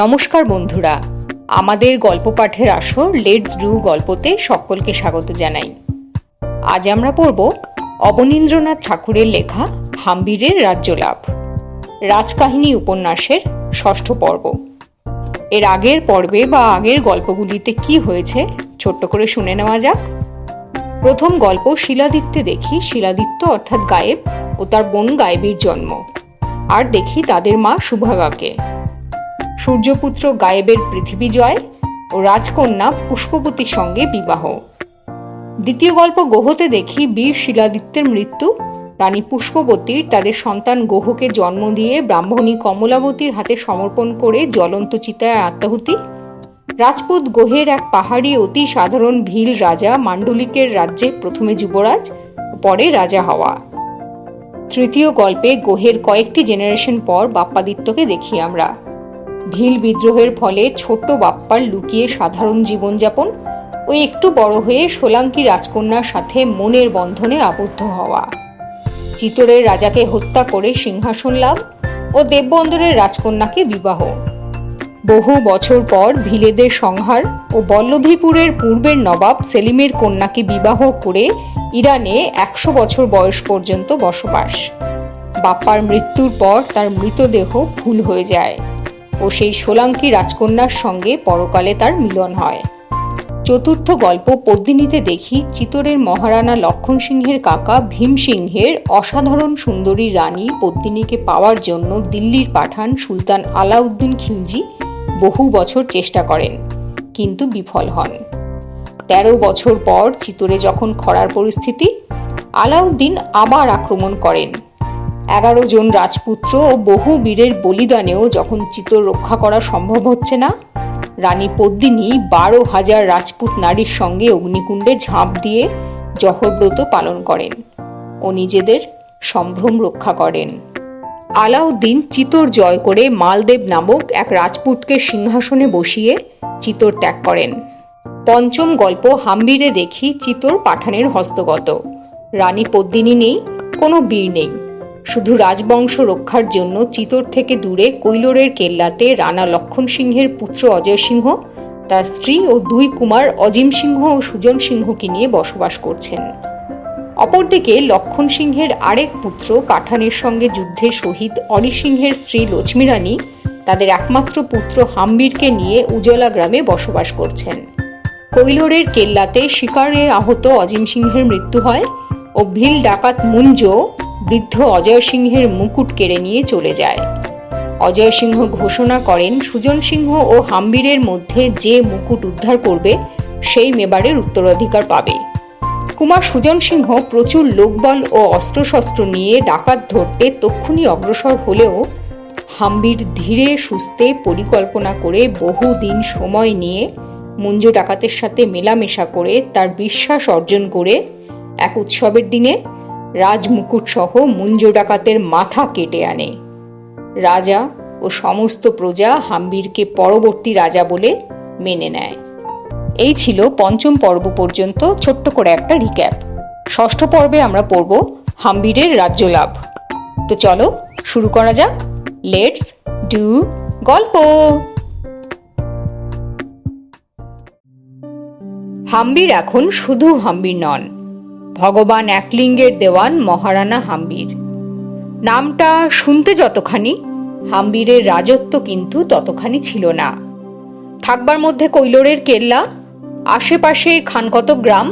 নমস্কার বন্ধুরা। আমাদের গল্প পাঠের আসর লেটস ডু গল্পতে সকলকে স্বাগত জানাই। আজ আমরা পড়ব অবনীন্দ্রনাথ ঠাকুরের লেখা হাম্বিরের রাজ্যলাভ। রাজকাহিনী উপন্যাসের ষষ্ঠ পর্ব। এর আগের পর্বে বা আগের গল্পগুলিতে কি হয়েছে ছোট্ট করে শুনে নেওয়া যাক। প্রথম গল্প শিলাদিত্যে দেখি, শিলাদিত্য অর্থাৎ গায়েব ও তার বোন গায়েবীর জন্ম। আর দেখি তাদের মা সুভাগাকে সূর্যপুত্র গায়েবের পৃথিবী জয় ও রাজকন্যা পুষ্পবতীর সঙ্গে বিবাহ। দ্বিতীয় গল্প গোহতে দেখি বীর শিলাদিত্যের মৃত্যু। রানী পুষ্পবতীর তাদের সন্তান গোহকে জন্ম দিয়ে ব্রাহ্মণী কমলাবতীর হাতে সমর্পণ করে জ্বলন্ত চিতায় আত্মাহুতি। রাজপুত গোহের এক পাহাড়ি অতি সাধারণ ভিল রাজা মান্ডলিকের রাজ্যে প্রথমে যুবরাজ, পরে রাজা হওয়া। তৃতীয় গল্পে গোহের কয়েকটি জেনারেশন পর বাপ্পাদিত্যকে দেখি আমরা। ভিল বিদ্রোহের ফলে ছোট্ট বাপ্পার লুকিয়ে সাধারণ জীবনযাপন ও একটু বড় হয়ে সোলাঙ্কি রাজকন্যার সাথে মনের বন্ধনে আবদ্ধ হওয়া। চিতরের রাজাকে হত্যা করে সিংহাসন লাভ ও দেববন্দরের রাজকন্যাকে বিবাহ। বহু বছর পর ভিলেদের সংহার ও বল্লভীপুরের পূর্বের নবাব সেলিমের কন্যাকে বিবাহ করে ইরানে একশো বছর বয়স পর্যন্ত বসবাস। বাপ্পার মৃত্যুর পর তার মৃতদেহ ভুল হয়ে যায়। ও সেই সোলাঙ্কি রাজকন্যার সঙ্গে পরকালে তার মিলন হয়। চতুর্থ গল্প পদ্মিনীতে দেখি চিতরের মহারানা লক্ষণ সিংহের কাকা ভীম সিংহের অসাধারণ সুন্দরী রানী পদ্মিনীকে পাওয়ার জন্য দিল্লির পাঠান সুলতান আলাউদ্দিন খিলজি বহু বছর চেষ্টা করেন, কিন্তু বিফল হন। তেরো বছর পর চিতরে যখন খরার পরিস্থিতি, আলাউদ্দিন আবার আক্রমণ করেন। এগারো জন রাজপুত্র ও বহু বীরের বলিদানেও যখন চিতর রক্ষা করা সম্ভব হচ্ছে না, রানী পদ্মিনী বারো হাজার রাজপুত নারীর সঙ্গে অগ্নিকুণ্ডে ঝাঁপ দিয়ে জহরব্রত পালন করেন ও নিজেদের সম্ভ্রম রক্ষা করেন। আলাউদ্দিন চিতর জয় করে মালদেব নামক এক রাজপুতকে সিংহাসনে বসিয়ে চিতর ত্যাগ করেন। পঞ্চম গল্প হাম্বিরে দেখি চিতর পাঠানের হস্তগত। রানী পদ্মিনী নেই, কোনো বীর নেই। শুধু রাজবংশ রক্ষার জন্য চিতর থেকে দূরে কৈলোরের কেল্লাতে রানা লক্ষণ সিংহের পুত্র অজয় সিংহ, তার স্ত্রী ও দুই কুমার অজিম সিংহ ও সুজন সিংহকে নিয়ে বসবাস করছেন। অপরদিকে লক্ষণ সিংহের আরেক পুত্র পাঠানের সঙ্গে যুদ্ধে শহীদ অরি সিংহের স্ত্রী লক্ষ্মী রানী তাদের একমাত্র পুত্র হাম্বিরকে নিয়ে উজলা গ্রামে বসবাস করছেন। কৈলোরের কেল্লাতে শিকারে আহত অজিম সিংহের মৃত্যু হয়। ও ভিল ডাকাত মুঞ্জ বৃদ্ধ অজয় সিংহের মুকুট কেড়ে নিয়ে চলে যায়। অজয় সিংহ ঘোষণা করেন, সুজন সিংহ ও হাম্বিরের মধ্যে যে মুকুট উদ্ধার করবে, সেই মেবারের উত্তরাধিকার পাবে। কুমার সুজন সিংহ প্রচুর লোকবল ও অস্ত্রশস্ত্র নিয়ে ডাকাত ধরতে তক্ষুনি অগ্রসর হলেও হাম্বির ধীরে সুস্থে পরিকল্পনা করে বহু দিন সময় নিয়ে মুঞ্জ ডাকাতের সাথে মেলামেশা করে তার বিশ্বাস অর্জন করে এক উৎসবের দিনে রাজমুকুট সহ মুঞ্জ ডাকাতের মাথা কেটে আনে। রাজা ও সমস্ত প্রজা হাম্বিরকে পরবর্তী রাজা বলে মেনে নেয়। এই ছিল পঞ্চম পর্ব পর্যন্ত ছোট্ট করে একটা রিক্যাপ ষষ্ঠ পর্বে আমরা পড়ব হাম্বিরের রাজ্য লাভ। তো চলো শুরু করা যাক। লেটস ডু গল্প। হাম্বির এখন শুধু হাম্বির নন ভগবান একলিঙ্গের দেওয়ান মহারানা হাম্বির। নামটা শুনতে যতখানি, হাম্বিরের রাজত্ব কিন্তু ততখানি ছিল না। থাকবার মধ্যে কৈলোরের কেল্লা, আশেপাশে খানকত গ্রাম,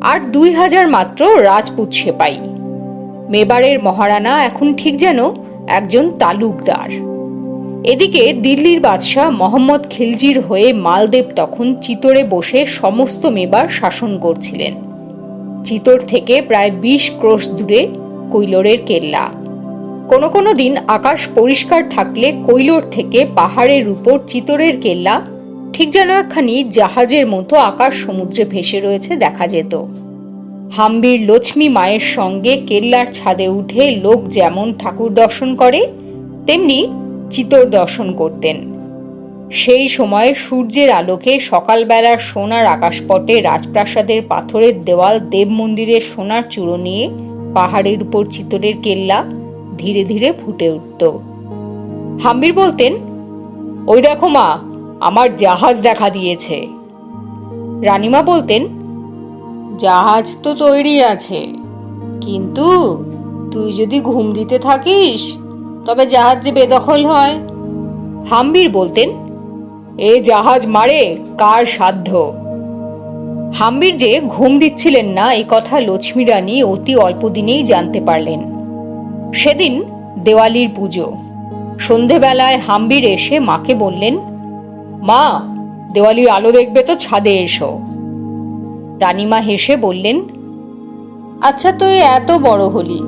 আর দুই হাজার মাত্র রাজপুত সেপাই। মেবারের মহারানা এখন ঠিক যেন একজন তালুকদার। এদিকে দিল্লির বাদশাহ মোহাম্মদ খিলজির হয়ে মালদেব তখন চিতরে বসে সমস্ত মেবার শাসন করছিলেন। চিতর থেকে প্রায় বিশ ক্রোশ দূরে কৈলোরের কেল্লা। কোনো কোনো দিন আকাশ পরিষ্কার থাকলে কৈলোর থেকে পাহাড়ের উপর চিতরের কেল্লা, ঠিক যেন একখানি জাহাজের মতো আকাশ সমুদ্রে ভেসে রয়েছে দেখা যেত। হাম্বির লক্ষ্মী মায়ের সঙ্গে কেল্লার ছাদে উঠে লোক যেমন ঠাকুর দর্শন করে, তেমনি চিতর দর্শন করতেন। সেই সময় সূর্যের আলোকে সকালবেলার সোনার আকাশপটে রাজপ্রাসাদের পাথরের দেওয়াল দেব মন্দিরের সোনার চূড়ো নিয়ে পাহাড়ের উপর চিতরের কেল্লা ধীরে ধীরে ফুটে উঠত। হাম্বির বলতেন, ওই দেখো মা, আমার জাহাজ দেখা দিয়েছে। রানীমা বলতেন, জাহাজ তো তৈরি আছে, কিন্তু তুই যদি ঘুম দিতে থাকিস, তবে জাহাজ যে বেদখল হয়। হাম্বির বলতেন এ জাহাজ মারে, কার সাধ্য? হাম্বির যে ঘুম দিচ্ছিলেন না এই কথা লক্ষ্মী রানী অতি অল্প দিনেই জানতে পারলেন। সেদিন দেওয়ালির পুজো। সন্ধেবেলায় হাম্বির এসে মাকে বললেন, মা, দেওয়ালির আলো দেখবে তো, ছাদে এসো। রানীমা হেসে বললেন আচ্ছা তুই এত বড় হলি,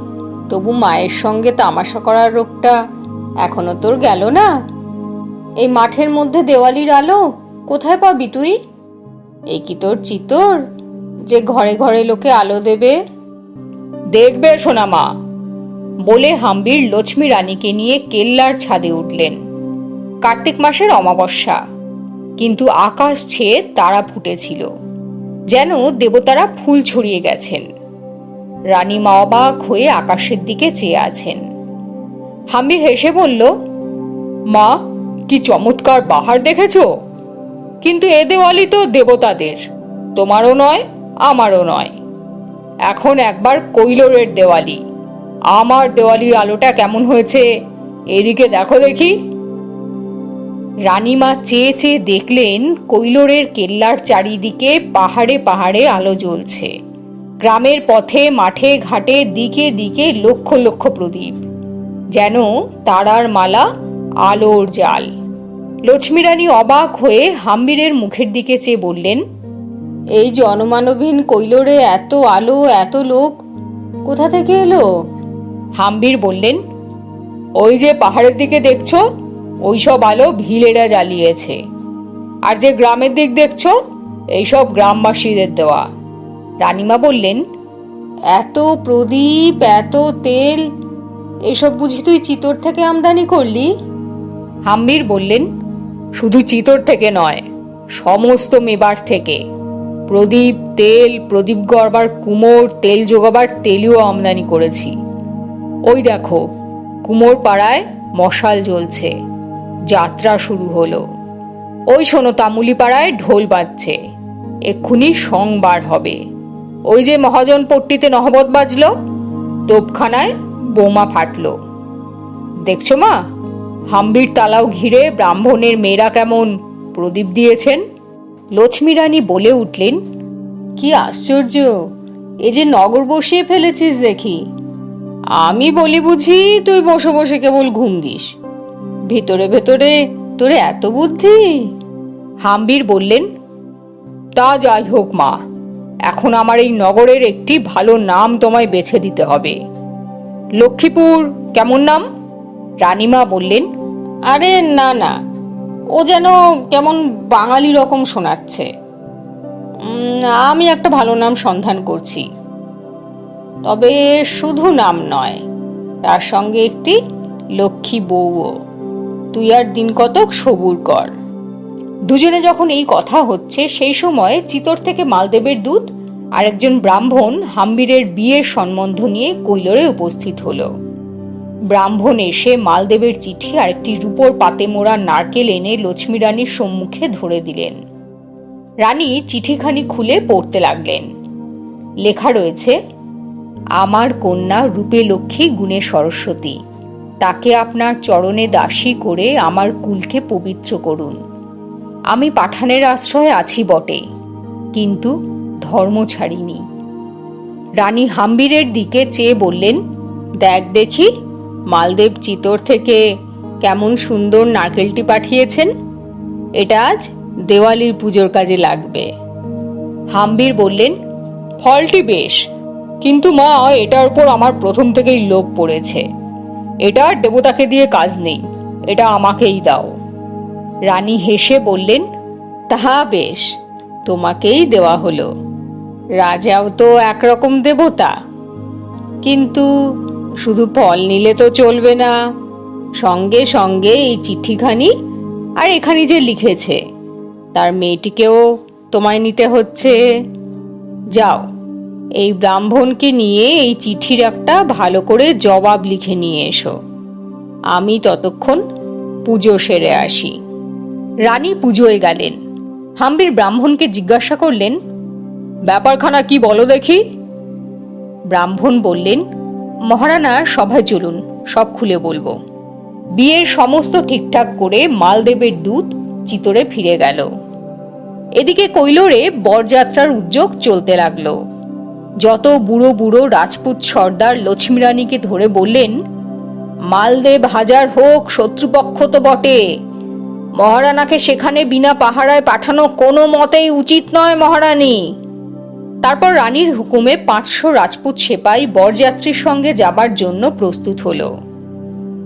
তবু মায়ের সঙ্গে তামাশা করার রোগটা এখনও তোর গেল না? এই মাঠের মধ্যে দেওয়ালির আলো কোথায় পাবি তুই? এই কি তোর চিতর? যে ঘরে ঘরে লোকে আলো দেবে? দেখবে সোনা মা, বলে হাম্বির লক্ষ্মী রানীকে নিয়ে কেল্লার ছাদে উঠলেন। কার্তিক মাসের অমাবস্যা, কিন্তু আকাশ ছেয়ে তারা ফুটেছিল, যেন দেবতারা ফুল ছড়িয়ে গেছেন। রানী মা অবাক হয়ে আকাশের দিকে চেয়ে আছেন। হাম্বির হেসে বলল, মা কি চমৎকার বাহার দেখেছ? কিন্তু এ দেওয়ালি তো দেবতাদের। তোমারও নয়, আমারও নয়। এখন একবার কৈলোরের দেওয়ালি। আমার দেওয়ালির আলোটা কেমন হয়েছে? এদিকে দেখো দেখি। রানীমা চেয়ে চেয়ে দেখলেন কৈলোরের কেল্লার চারিদিকে পাহাড়ে পাহাড়ে আলো জ্বলছে। গ্রামের পথে, মাঠে, ঘাটে, দিকে দিকে লক্ষ লক্ষ প্রদীপ। যেন তারার মালা, আলোর জাল। লক্ষ্মী রানী অবাক হয়ে হাম্বিরের মুখের দিকে চেয়ে বললেন এই জনমানবহীন কৈলোরে এত আলো এত লোক কোথা থেকে এলো? হাম্বির বললেন ওই যে পাহাড়ের দিকে দেখছ ওই সব আলো ভিলেরা জ্বালিয়েছে। আর যে গ্রামের দিক দেখছ এইসব গ্রামবাসীদের দেওয়া। রানীমা বললেন এত প্রদীপ এত তেল এসব বুঝি তুই চিতর থেকে আমদানি করলি? হাম্বির বললেন শুধু চিতর থেকে নয়, সমস্ত মেবার থেকে। প্রদীপ, তেল, প্রদীপ গড়বার কুমোর, তেল জোগাবার তেলিও আমদানি করেছি। ওই দেখো, কুমোর পাড়ায় মশাল জ্বলছে। যাত্রা শুরু হলো। ওই শোনো, তামুলি পাড়ায় ঢোল বাজছে। এক্ষুনি সংবার হবে। ওই যে মহাজন পট্টিতে নহবত বাজলো, তোপখানায় বোমা ফাটলো। দেখছ মা? হাম্বির তালাও ঘিরে ব্রাহ্মণের মেয়েরা কেমন প্রদীপ দিয়েছেন? লক্ষ্মী রানী বলে উঠলেন, কি আশ্চর্য! এ যে নগর বসিয়ে ফেলেছিস দেখি। আমি বলি বুঝি তুই বসে বসে কেবল ঘুম দিস। ভেতরে ভেতরে তোর এত বুদ্ধি? হাম্বির বললেন, তা যাই হোক মা, এখন আমার এই নগরের একটি ভালো নাম তোমায় বেছে দিতে হবে। লক্ষ্মীপুর, কেমন নাম? রানীমা বললেন আরে না না। ও যেন কেমন বাঙালি রকম শোনাচ্ছে। আমি একটা ভালো নাম সন্ধান করছি। তবে শুধু নাম নয়, তার সঙ্গে একটি লক্ষ্মী বউও। তুই আর দিন কতক সবুর কর। দুজনে যখন এই কথা হচ্ছে, সেই সময় চিতর থেকে মালদেবের দূত আর একজন ব্রাহ্মণ হাম্বিরের বিয়ের সম্বন্ধ নিয়ে কৈলরে উপস্থিত হলো। ব্রাহ্মণ এসে মালদেবের চিঠি আর একটি রূপোর পাতে মোড়া নারকেল এনে লক্ষ্মী রানীর সম্মুখে ধরে দিলেন। রানী চিঠিখানি খুলে পড়তে লাগলেন। লেখা রয়েছে, আমার কন্যা রূপে লক্ষ্মী গুণে সরস্বতী। তাকে আপনার চরণে দাসী করে আমার কুলকে পবিত্র করুন। আমি পাঠানের আশ্রয়ে আছি বটে, কিন্তু ধর্ম ছাড়িনি। রানী হাম্বিরের দিকে চেয়ে বললেন, দেখ দেখি মালদেব চিতর থেকে কেমন সুন্দর নারকেলটি পাঠিয়েছেন? এটা আজ দেওয়ালির পুজোর কাজে লাগবে। হাম্বির বললেন, ফলটি বেশ, কিন্তু মা, এটার উপর আমার প্রথম থেকেই লোভ পড়েছে। এটা দেবতাকে দিয়ে কাজ নেই, এটা আমাকেই দাও। রানী হেসে বললেন, তাহা বেশ, তোমাকেই দেওয়া হলো। রাজাও তো একরকম দেবতা। কিন্তু শুধু ফল নিলে তো চলবে না। সঙ্গে সঙ্গে এই চিঠিখানি আর এখানে যে লিখেছে, তার মেয়েটিকেও তোমায় নিতে হচ্ছে। যাও, এই ব্রাহ্মণকে নিয়ে এই চিঠির একটা ভালো করে জবাব লিখে নিয়ে এসো। আমি ততক্ষণ পুজো সেরে আসি। রানী পুজোয় গেলেন। হাম্বির ব্রাহ্মণকে জিজ্ঞাসা করলেন, ব্যাপারখানা কি বলো দেখি? ব্রাহ্মণ বললেন মহারানা সভায় চলুন, সব খুলে বলব। বিয়ের সমস্ত ঠিকঠাক করে মালদেবের দূত চিতরে ফিরে গেল। এদিকে কৈলোরে বরযাত্রার উদ্যোগ চলতে লাগল। যত বুড়ো বুড়ো রাজপুত সর্দার লক্ষ্মীরানীকে ধরে বললেন, মালদেব হাজার হোক, শত্রুপক্ষ তো বটে। মহারানাকে সেখানে বিনা পাহারায় পাঠানো কোনো মতেই উচিত নয় মহারানী। তারপর রানীর হুকুমে পাঁচশো রাজপুত সেপাই বরযাত্রীর সঙ্গে যাবার জন্য প্রস্তুত হল।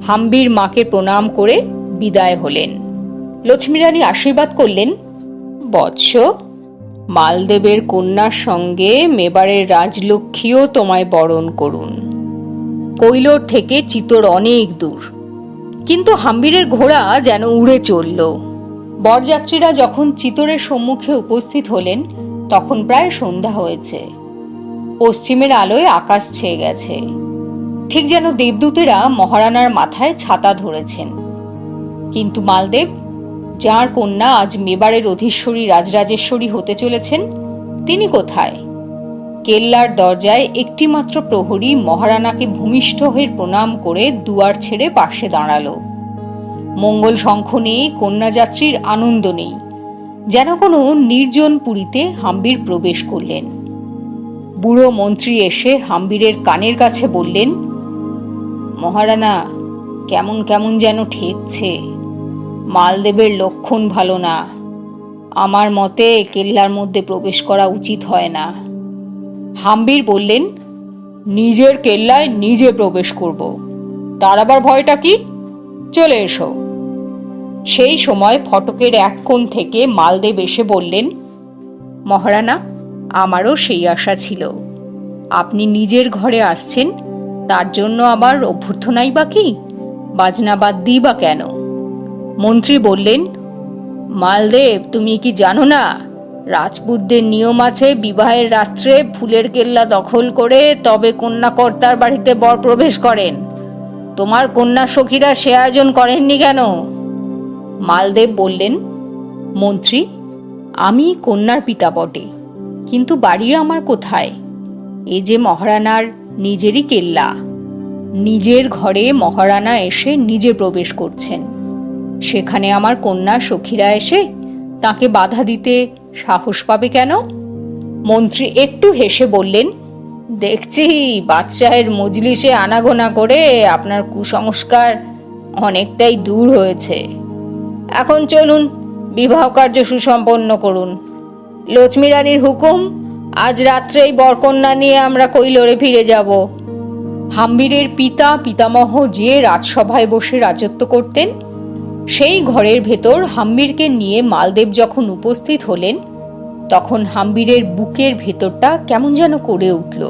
হাম্বির মাকে প্রণাম করে বিদায় হলেন। লক্ষ্মীরানী আশীর্বাদ করলেন, বৎস, মালদেবের কন্যার সঙ্গে মেবারের রাজলক্ষ্মীও তোমায় বরণ করুন। কৈলোর থেকে চিতর অনেক দূর। কিন্তু হাম্বিরের ঘোড়া যেন উড়ে চলল। বরযাত্রীরা যখন চিতরের সম্মুখে উপস্থিত হলেন তখন প্রায় সন্ধ্যা হয়েছে। পশ্চিমের আলোয় আকাশ ছেয়ে গেছে। ঠিক যেন দেবদূতেরা মহারানার মাথায় ছাতা ধরেছেন। কিন্তু মালদেব, যার কন্যা আজ মেবারের অধীশ্বরী রাজরাজেশ্বরী হতে চলেছেন, তিনি কোথায়? কেল্লার দরজায় একটিমাত্র প্রহরী মহারানাকে ভূমিষ্ঠ হয়ে প্রণাম করে দুয়ার ছেড়ে পাশে দাঁড়াল। মঙ্গল শঙ্খ নেই কন্যাযাত্রীর আনন্দ নেই। যেন কোনো নির্জন পুরীতে হাম্বির প্রবেশ করলেন। বুড়ো মন্ত্রী এসে হাম্বিরের কানের কাছে বললেন, মহারানা, কেমন কেমন যেন ঠেকছে। মালদেবের লক্ষণ ভালো না। আমার মতে কেল্লার মধ্যে প্রবেশ করা উচিত হয় না। হাম্বির বললেন, নিজের কেল্লায় নিজে প্রবেশ করব। তার আবার ভয়টা কি? চলে এসো। সেই সময় ফটকের এক কোণ থেকে মালদেব এসে বললেন, মহারানা, আমারও সেই আশা ছিল। আপনি নিজের ঘরে আসছেন, তার জন্য আবার অভ্যর্থনাই বা কি? বাজনা বাদ দিই বা কেন? মন্ত্রী বললেন, মালদেব, তুমি কি জানো না? রাজপুতদের নিয়ম আছে বিবাহের রাত্রে ফুলের কেল্লা দখল করে তবে কন্যাকর্তার বাড়িতে বর প্রবেশ করেন। তোমার কন্যা সখীরা সে আয়োজন করেননি কেন? মালদেব বললেন, মন্ত্রী, আমি কন্যার পিতা বটে, কিন্তু বাড়ি আমার কোথায়? এ যে মহারানার নিজেরই কেল্লা। নিজের ঘরে মহারানা এসে নিজে প্রবেশ করছেন। সেখানে আমার কন্যা সখীরা এসে তাকে বাধা দিতে সাহস পাবে কেন? মন্ত্রী একটু হেসে বললেন, দেখছি বাদশাহের মজলিসে আনাগোনা করে আপনার কুসংস্কার অনেকটাই দূর হয়েছে। এখন চলুন বিবাহ কার্য সুসম্পন্ন করুন। লক্ষ্মী রানীর হুকুম, আজ রাত্রেই বরকন্যা নিয়ে আমরা কৈলরে ফিরে যাব। হাম্বিরের পিতা, পিতামহ যে রাজসভায় বসে রাজত্ব করতেন, সেই ঘরের ভেতর হাম্বিরকে নিয়ে মালদেব যখন উপস্থিত হলেন, তখন হাম্বিরের বুকের ভেতরটা কেমন যেন করে উঠল।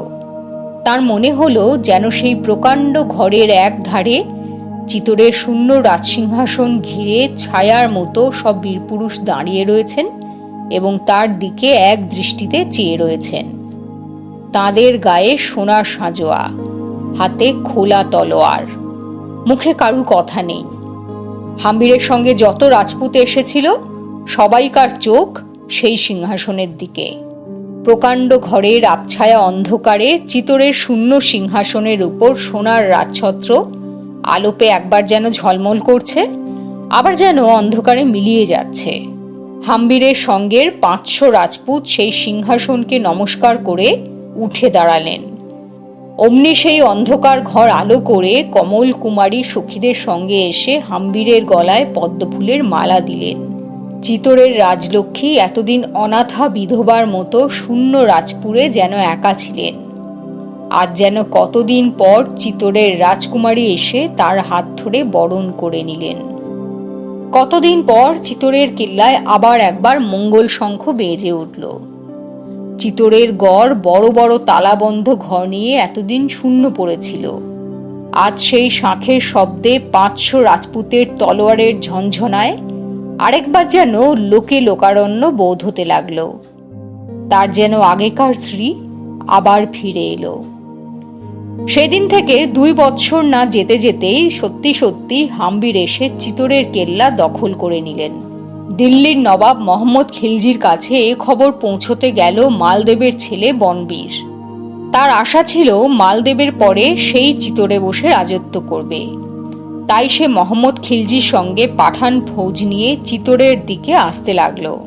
তার মনে হলো যেন সেই প্রকাণ্ড ঘরের এক ধারে চিতরের শূন্য রাজসিংহাসন ঘিরে ছায়ার মতো সব বীরপুরুষ দাঁড়িয়ে রয়েছেন এবং তার দিকে এক দৃষ্টিতে চেয়ে রয়েছেন। তাদের গায়ে সোনার সাঁজোয়া, হাতে খোলা তলোয়ার। মুখে কারু কথা নেই। হাম্বিরের সঙ্গে যত রাজপুত এসেছিল, সবাইকার চোখ সেই সিংহাসনের দিকে। প্রকাণ্ড ঘরের আবছায়া অন্ধকারে চিতরের শূন্য সিংহাসনের উপর সোনার রাজছত্র আলোপে একবার যেন ঝলমল করছে, আবার যেন অন্ধকারে মিলিয়ে যাচ্ছে। হাম্বিরের সঙ্গের পাঁচশো রাজপুত সেই সিংহাসনকে নমস্কার করে উঠে দাঁড়ালেন। অমনি সেই অন্ধকার ঘর আলো করে কমল কুমারী সখীদের সঙ্গে এসে হাম্বিরের গলায় পদ্মফুলের মালা দিলেন। চিতরের রাজলক্ষ্মী এতদিন অনাথা বিধবার মতো শূন্য রাজপুরে যেন একা ছিলেন। আজ যেন কতদিন পর চিতরের রাজকুমারী এসে তার হাত ধরে বরণ করে নিলেন। কতদিন পর চিতরের কিল্লায় আবার একবার মঙ্গল শঙ্খ বেজে উঠল। চিতরের গড় বড় বড় তালাবন্ধ ঘর নিয়ে এতদিন শূন্য পড়েছিল। আজ সেই শাঁখের শব্দে পাঁচশো রাজপুতের তলোয়ারের ঝনঝনায় আরেকবার যেন লোকে লোকারণ্য বোধ হতে লাগল। তার যেন আগেকার শ্রী আবার ফিরে এলো। সেদিন থেকে দুই বৎসর না যেতে যেতেই সত্যি সত্যি হাম্বির এসে চিতরের কেল্লা দখল করে নিলেন। দিল্লির নবাব মোহাম্মদ খিলজির কাছে এ খবর পৌঁছতে গেল মালদেবের ছেলে বনবীর। তার আশা ছিল মালদেবের পরে সেই চিতরে বসে রাজত্ব করবে। তাই সে মোহাম্মদ খিলজির সঙ্গে পাঠান ফৌজ নিয়ে চিতরের দিকে আসতে লাগল।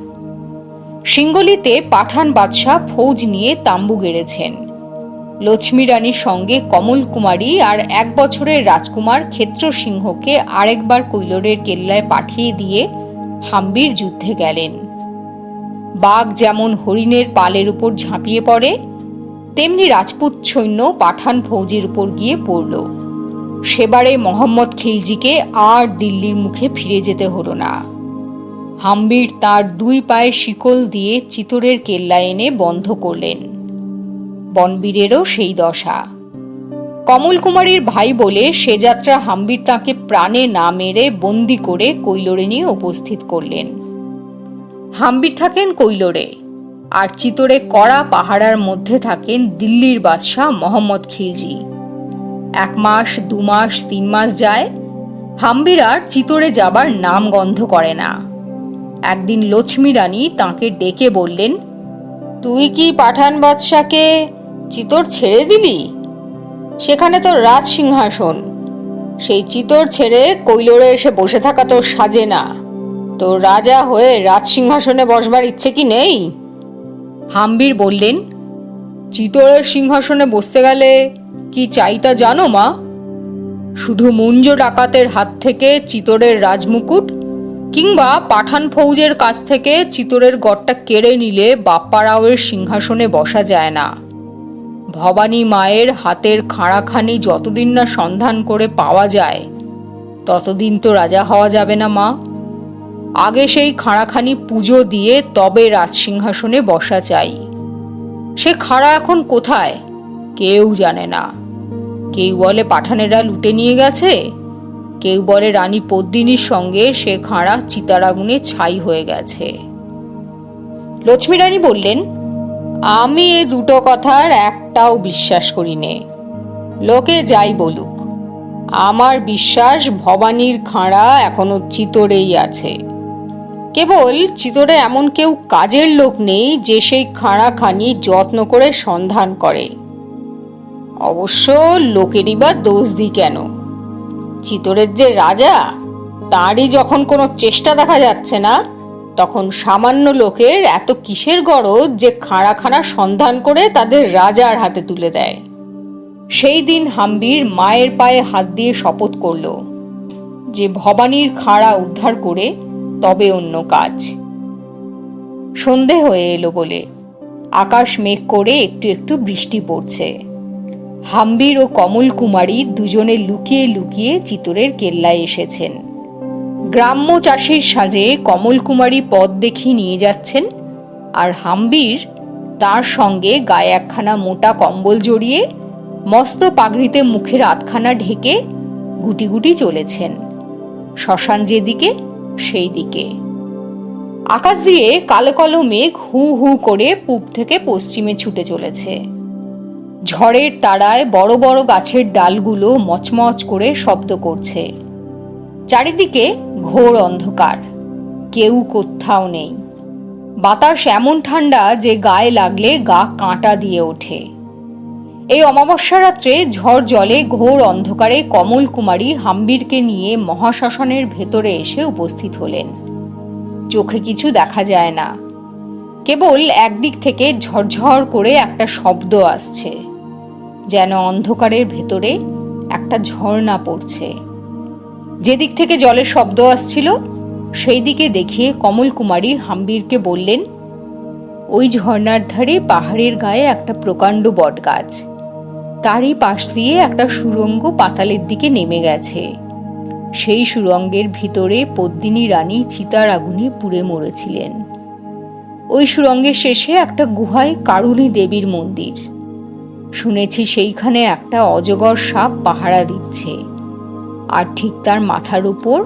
সিঙ্গলিতে পাঠান বাদশাহ ফৌজ নিয়ে তাম্বু গেড়েছেন। লক্ষ্মী রানীর সঙ্গে কমল কুমারী আর এক বছরের রাজকুমার ক্ষেত্র সিংহকে আরেকবার কৈলরের কেল্লায় পাঠিয়ে দিয়ে হাম্বির যুদ্ধে গেলেন। বাঘ যেমন হরিণের পালের উপর ঝাঁপিয়ে পড়ে, তেমনি রাজপুত সৈন্য পাঠান ফৌজের উপর গিয়ে পড়ল। সেবারে মোহাম্মদ খিলজিকে আর দিল্লির মুখে ফিরে যেতে হলো না। হাম্বির তার দুই পায়ে শিকল দিয়ে চিতরের কেল্লা এনে বন্ধ করলেন। বনবীরেরও সেই দশা। কমল কুমারীর ভাই বলে সে যাত্রা হাম্বির তাকে প্রাণে না মেরে বন্দি করে কৈলরে নিয়ে উপস্থিত করলেন। হাম্বির থাকেন কৈলরে, আর চিতরে কড়া পাহারার মধ্যে থাকেন দিল্লির বাদশাহ মোহাম্মদ খিলজি। এক মাস, দু মাস, তিন মাস যায়, হাম্বির আর চিতরে যাবার নাম গন্ধ করে না। একদিন লক্ষ্মী রানী তাঁকে ডেকে বললেন, তুই কি পাঠান বাদশাকে? চিতর ছেড়ে দিলি? সেখানে তোর রাজ সিংহাসন। সেই চিতর ছেড়ে কৈলরে এসে বসে থাকা তোর সাজে না। তোর রাজা হয়ে রাজ সিংহাসনে বসবার ইচ্ছে কি নেই? হাম্বির বললেন, চিতরের সিংহাসনে বসতে গেলে কি চাই তা জানো মা? শুধু মুঞ্জ ডাকাতের হাত থেকে চিতরের রাজমুকুট কিংবা পাঠান ফৌজের কাছ থেকে চিতরের গড়টা কেড়ে নিলে বাপ্পারাওয়ের সিংহাসনে বসা যায় না। ভবানী মায়ের হাতের খাঁড়াখানি যতদিন না সন্ধান করে পাওয়া যায়, ততদিন তো রাজা হওয়া যাবে না মা। আগে সেই খাঁড়াখানি পুজো দিয়ে তবে রাজসিংহাসনে বসা চাই। সে খাড়া এখন কোথায়? কেউ জানে না। কেউ বলে পাঠানেরা লুটে নিয়ে গেছে। কেউ বলে রানী পদ্মিনীর সঙ্গে সে খাঁড়া চিতার আগুনে ছাই হয়ে গেছে। লক্ষ্মী রানী বললেন আমি এ দুটো কথার একটাও বিশ্বাস করি নে। লোকে যাই বলুক, আমার বিশ্বাস ভবানীর খাঁড়া এখনও চিতরেই আছে। কেবল চিতরে এমন কেউ কাজের লোক নেই যে সেই খাঁড়া খানি যত্ন করে সন্ধান করে। অবশ্য লোকেরই বা দোষ দিই কেন? চিতরের যে রাজা, তারই যখন কোনো চেষ্টা দেখা যাচ্ছে না তখন সামান্য লোকের এত কিসের গরজ যে খাঁড়াখানা সন্ধান করে তাদের রাজার হাতে তুলে দেয়। সেই দিন হাম্বির মায়ের পায়ে হাত দিয়ে শপথ করল যে ভবানীর খাড়া উদ্ধার করে তবে অন্য কাজ। সন্ধে হয়ে এলো বলে আকাশ মেঘ করে একটু একটু বৃষ্টি পড়ছে। হাম্বির ও কমল কুমারী দুজনে লুকিয়ে লুকিয়ে চিতরের কেল্লায় এসেছেন। গ্রাম্য চাষির সাজে কমল কুমারী পথ দেখিয়ে নিয়ে যাচ্ছেন। আর হাম্বির তার সঙ্গে গায়ে একখানা মোটা কম্বল জড়িয়ে মস্ত পাগড়িতে মুখের আধখানা ঢেকে গুটি গুটি চলেছেন। শ্মশান যেদিকে সেই দিকে আকাশ দিয়ে কালো কালো মেঘ হু হু করে পূব থেকে পশ্চিমে ছুটে চলেছে। ঝড়ের তারায় বড় বড় গাছের ডালগুলো মচমচ করে শব্দ করছে। চারিদিকে ঘোর অন্ধকার। কেউ কোথাও নেই। বাতাস এমন ঠান্ডা যে গায়ে লাগলে গা কাঁটা দিয়ে ওঠে। এই অমাবস্যা রাত্রে ঝড় জলে ঘোর অন্ধকারে কমল কুমারী হাম্বিরকে নিয়ে মহাশ্মশানের ভেতরে এসে উপস্থিত হলেন। চোখে কিছু দেখা যায় না। কেবল একদিক থেকে ঝরঝর করে একটা শব্দ আসছে। যেন অন্ধকারের ভেতরে একটা ঝর্ণা পড়ছে। যেদিক থেকে জলের শব্দ আসছিল, সেই দিকে দেখিয়ে কমল কুমারী হাম্বিরকে বললেন, ওই ঝর্ণার ধারে পাহাড়ের গায়ে একটা প্রকাণ্ড বটগাছ। তারই পাশ দিয়ে একটা সুরঙ্গ পাতালের দিকে নেমে গেছে। সেই সুরঙ্গের ভিতরে পদ্মিনী রানী চিতার আগুনে পুড়ে মরেছিলেন। ওই সুরঙ্গের শেষে একটা গুহায় কারুণী দেবীর মন্দির। শুনেছি সেইখানে একটা অজগর সাপ পাহারা দিচ্ছে। আর ঠিক তার মাথার উপর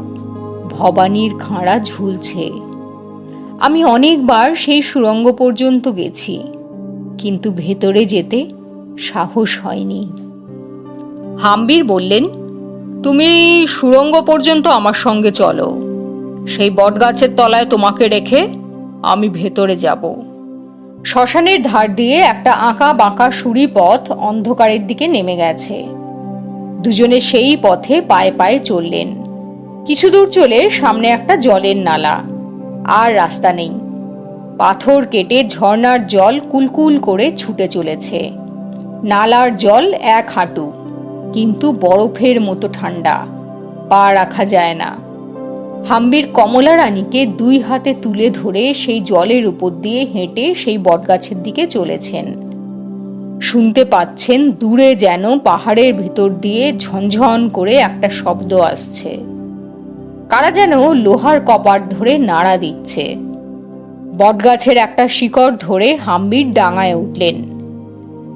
ভবানীর খাঁড়া ঝুলছে। আমি অনেকবার সেই সুরঙ্গ পর্যন্ত গেছি, কিন্তু ভেতরে যেতে সাহস হয়নি। হাম্বির বললেন, তুমি সুরঙ্গ পর্যন্ত আমার সঙ্গে চলো। সেই বটগাছের তলায় তোমাকে রেখে আমি ভেতরে যাব। শ্মশানের ধার দিয়ে একটা আঁকা বাঁকা সুড়ি পথ অন্ধকারের দিকে নেমে গেছে। দুজনে সেই পথে পায়ে পায়ে চললেন। কিছু দূর চলে সামনে একটা জলের নালা। আর রাস্তা নেই। পাথর কেটে ঝর্নার জল কুলকুল করে ছুটে চলেছে। নালার জল এক হাঁটু, কিন্তু বরফের মতো ঠান্ডা। পা রাখা যায় না। হাম্বির কমলা রানীকে দুই হাতে তুলে ধরে সেই জলের উপর দিয়ে হেঁটে সেই বটগাছের দিকে চলেছেন। শুনতে পাচ্ছেন, দূরে যেন পাহাড়ের ভেতর দিয়ে ঝনঝন করে একটা শব্দ আসছে। কারা যেন লোহার কপাট ধরে নাড়া দিচ্ছে। বটগাছের একটা শিকড় ধরে হাম্বির ডাঙায় উঠলেন।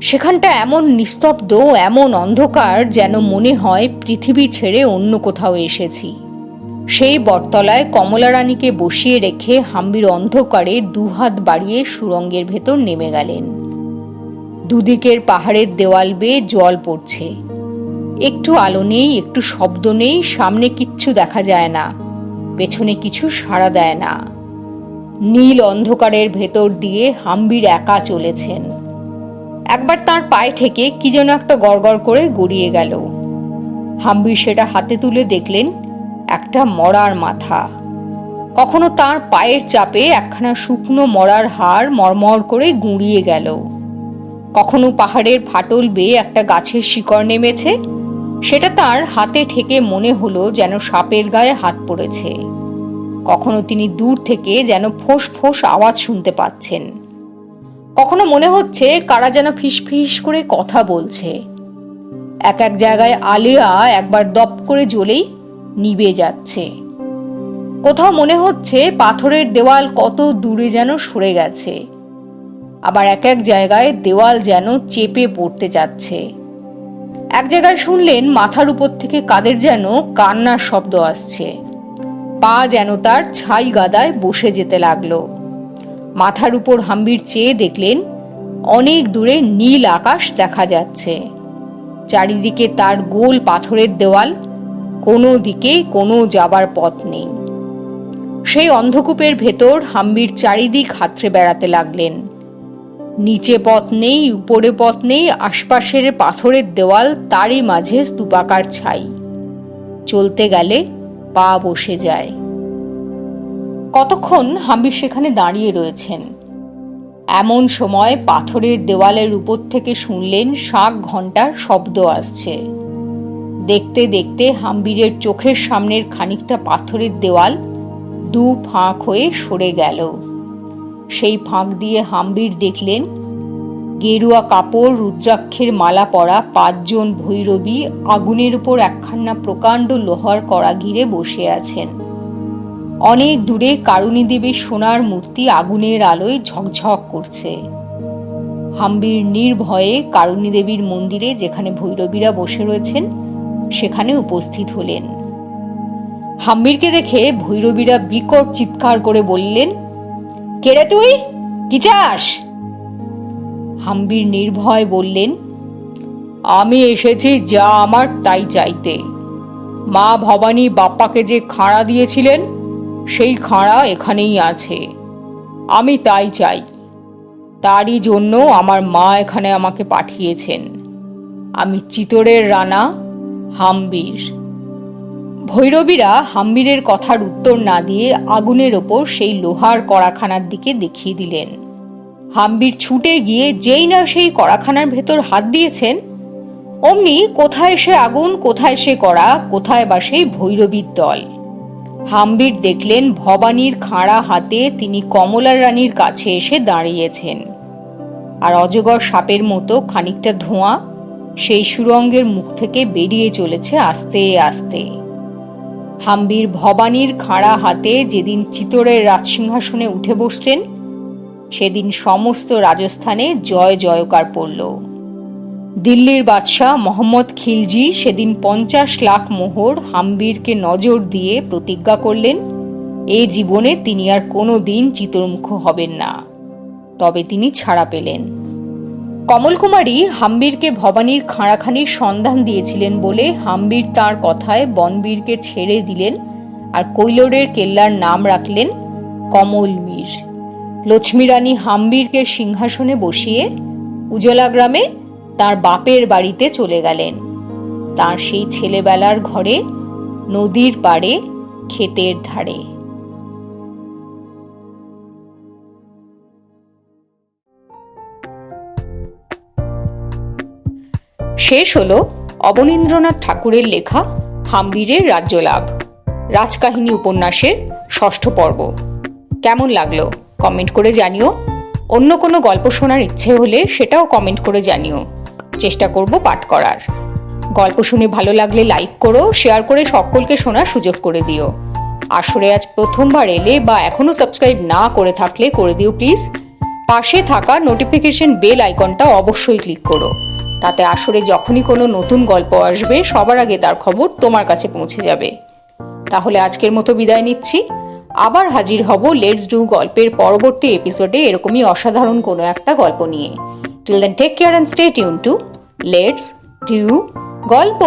সেখানটা এমন নিস্তব্ধ, এমন অন্ধকার যেন মনে হয় পৃথিবী ছেড়ে অন্য কোথাও এসেছি। সেই বটতলায় কমলা রানীকে বসিয়ে রেখে হাম্বির অন্ধকারে দুহাত বাড়িয়ে সুরঙ্গের ভেতর নেমে গেলেন। দুদিকের পাহাড়ের দেওয়াল বেয়ে জল পড়ছে। একটু আলো নেই, একটু শব্দ নেই, সামনে কিচ্ছু দেখা যায় না, পেছনে কিছু সাড়া দেয় না। নীল অন্ধকারের ভেতর দিয়ে হাম্বির একা চলেছেন। একবার তার পায়ে থেকে কি যেন একটা গড়গড় করে গড়িয়ে গেল। হাম্বির সেটা হাতে তুলে দেখলেন, একটা মরার মাথা। কখনো তার পায়ের চাপে একখানা শুকনো মরার হাড় মরমর করে গুঁড়িয়ে গেল। কখনো পাহাড়ের ফাটল বেয়ে একটা গাছের শিকড় নেমেছে? সেটা তার হাতে ঠেকে মনে হলো যেন সাপের গায়ে হাত পড়েছে। কখনো তিনি দূর থেকে যেন ফোঁস ফোঁস আওয়াজ শুনতে পাচ্ছেন। কখনো মনে হচ্ছে কারা যেন ফিস করে কথা বলছে। এক এক জায়গায় আলিয়া একবার দপ করে জ্বলেই নিবে যাচ্ছে। কোথাও মনে হচ্ছে পাথরের দেওয়াল কত দূরে যেন সরে গেছে। আবার এক এক জায়গায় দেওয়াল যেন চেপে পড়তে যাচ্ছে। এক জায়গায় শুনলেন মাথার উপর থেকে কাদের যেন কান্নার শব্দ আসছে। পা যেন তার ছাই গাদায় বসে যেতে লাগল। মাথার উপর হাম্বির চেয়ে দেখলেন অনেক দূরে নীল আকাশ দেখা যাচ্ছে। চারিদিকে তার গোল পাথরের দেওয়াল, কোনো দিকে কোনো যাবার পথ নেই। সেই অন্ধকূপের ভেতর হাম্বির চারিদিক হাতড়ে বেড়াতে লাগলেন। নিচে পথ নেই, উপরে পথ নেই, আশপাশের পাথরের দেওয়াল তারই মাঝে স্তূপাকার ছাই। চলতে গেলে পা বসে যায়। কতক্ষণ হাম্বির সেখানে দাঁড়িয়ে রয়েছেন? এমন সময় পাথরের দেওয়ালের উপর থেকে শুনলেন শাক ঘণ্টার শব্দ আসছে। দেখতে দেখতে হাম্বিরের চোখের সামনের খানিকটা পাথরের দেওয়াল দু ফাঁক হয়ে সরে গেল। সেই ফাঁক দিয়ে হাম্বির দেখলেন গেরুয়া কাপড়, রুদ্রাক্ষের মালা পরা পাঁচজন ভৈরবী আগুনের উপর একখানা প্রকাণ্ড লোহার কড়া ঘিরে বসে আছেন। অনেক দূরে কারুণী দেবীর সোনার মূর্তি আগুনের আলোয় ঝকঝক করছে। হাম্বির নির্ভয়ে কারুণী দেবীর মন্দিরে যেখানে ভৈরবীরা বসে রয়েছেন, সেখানে উপস্থিত হলেন। হাম্বিরকে দেখে ভৈরবীরা বিকট চিৎকার করে বললেন কেরে তুই? কি চাস? হাম্বির নির্ভয় বললেন, আমি এসেছি যা আমার তাই চাইতে। মা ভবানী বাপ্পাকে যে খাঁড়া দিয়েছিলেন, সেই খাঁড়া এখানেই আছে। আমি তাই চাই। তারই জন্য আমার মা এখানে আমাকে পাঠিয়েছেন। আমি চিতরের রানা, হাম্বির। ভৈরবীরা হাম্বিরের কথার উত্তর না দিয়ে আগুনের ওপর সেই লোহার কড়াখানার দিকে দেখিয়ে দিলেন। হাম্বির ছুটে গিয়ে যেই না সেই কড়াখানার ভেতর হাত দিয়েছেন, অমনি কোথায় সে আগুন, কোথায় সে কড়া, কোথায় বা সেই ভৈরবীর দল। হাম্বির দেখলেন ভবানীর খাঁড়া হাতে তিনি কমলা রানীর কাছে এসে দাঁড়িয়েছেন। আর অজগর সাপের মতো খানিকটা ধোঁয়া সেই সুরঙ্গের মুখ থেকে বেরিয়ে চলেছে আস্তে আস্তে। হাম্বির ভবানীর খাঁড়া হাতে যেদিন চিতরের রাজসিংহাসনে উঠে বসলেন, সেদিন সমস্ত রাজস্থানে জয় জয়কার পড়ল। দিল্লির বাদশাহ মোহাম্মদ খিলজি সেদিন পঞ্চাশ লাখ মোহর হাম্বিরকে নজর দিয়ে প্রতিজ্ঞা করলেন, এ জীবনে তিনি আর কোনো দিন চিতরমুখ হবেন না। তবে তিনি ছাড়া পেলেন। কমলকুমারী হাম্বিরকে ভবানীর খাঁড়াখানির সন্ধান দিয়েছিলেন বলে হাম্বির তার কথায় বনবীরকে ছেড়ে দিলেন আর কৈলোরের কেল্লার নাম রাখলেন কমল মীর লক্ষ্মী রানী হাম্বিরকে সিংহাসনে বসিয়ে উজলা গ্রামে তার বাপের বাড়িতে চলে গেলেন। তার সেই ছেলেবেলার ঘরে নদীর পাড়ে ক্ষেতের ধারে। শেষ হলো অবনীন্দ্রনাথ ঠাকুরের লেখা হাম্বিরের রাজ্যলাভ। রাজকাহিনী উপন্যাসের ষষ্ঠ পর্ব। কেমন লাগল? কমেন্ট করে জানিও। অন্য কোনো গল্প শোনার ইচ্ছে হলে সেটাও কমেন্ট করে জানিও। চেষ্টা করব পাঠ করার। গল্প শুনে ভালো লাগলে লাইক করো, শেয়ার করে সকলকে শোনার সুযোগ করে দিও। আসরে আজ প্রথমবার এলে বা এখনও সাবস্ক্রাইব না করে থাকলে করে দিও প্লিজ। পাশে থাকা নোটিফিকেশন বেল আইকনটা অবশ্যই ক্লিক করো। তাতে আসরে যখনই কোনো নতুন গল্প আসবে, সবার আগে তার খবর তোমার কাছে পৌঁছে যাবে। তাহলে আজকের মতো বিদায় নিচ্ছি। আবার হাজির হব লেটস ডু গল্পের পরবর্তী এপিসোডে এরকমই অসাধারণ কোনো একটা গল্প নিয়ে। Till then take care and stay tuned to let's do গল্প।